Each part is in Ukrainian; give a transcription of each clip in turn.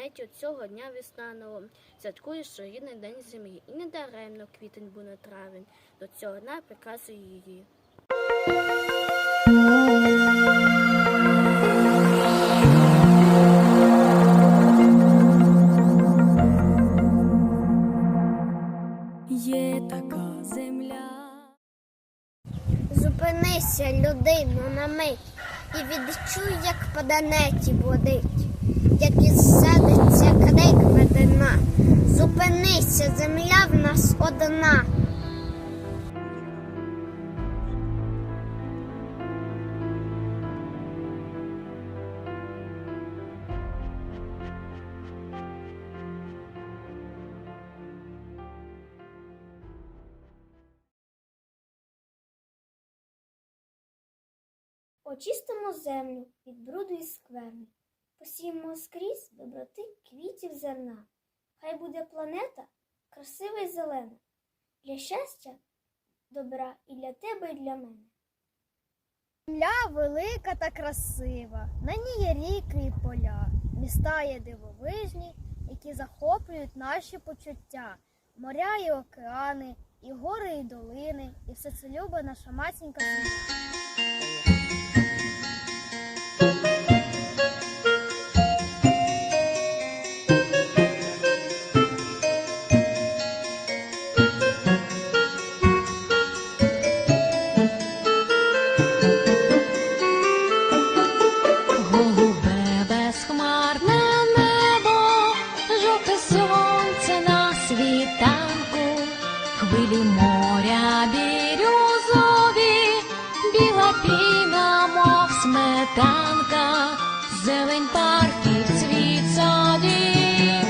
планеті от цього дня весна нова. Святкує щорідний день землі. І не даремно квітень буде травень. До цього дня приказує її. Є така земля. Зупинися, людино, на мить, і відчуй, як по данеті водить, як ізсадиться Зупинися, земля в нас одна. Очистимо землю від бруду і скверни, посіємо скрізь доброти квітів зерна. Хай буде планета красива і зелена, для щастя, добра і для тебе, і для мене. Земля велика та красива, на ній є ріки і поля, міста є дивовижні, які захоплюють наші почуття, моря і океани, і гори, і долини, і все це любить наша матінка сонце на світанку, хвилі моря бірюзові, біла піна, мов сметанка, зелень парків, цвіт садів,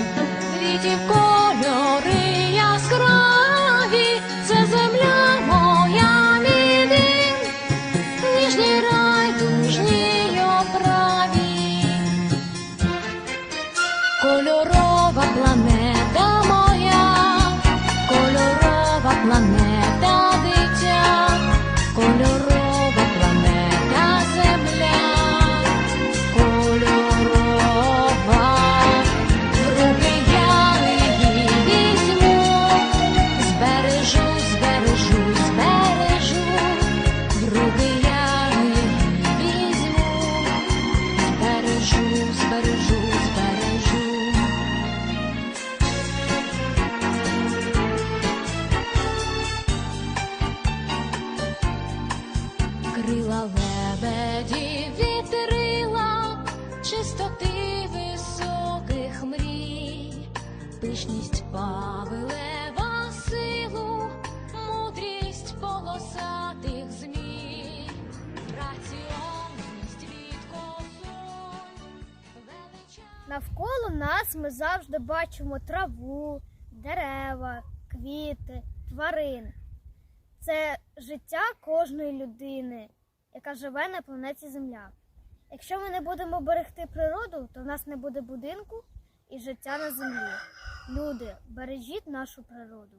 квітів кольори яскраві, це земля моя мій дім. Ніжний рай, тужній оправі, кольорова планета моя, кольорова планета дитя, кольорова планета земля, кольорова, руки я її візьму, збережу, збережу, збережу. Руки я її візьму, збережу, Навколо нас ми завжди бачимо траву, дерева, квіти, тварин. Це життя кожної людини, яка живе на планеті Земля. Якщо ми не будемо берегти природу, то в нас не буде будинку і життя на землі. Люди, бережіть нашу природу.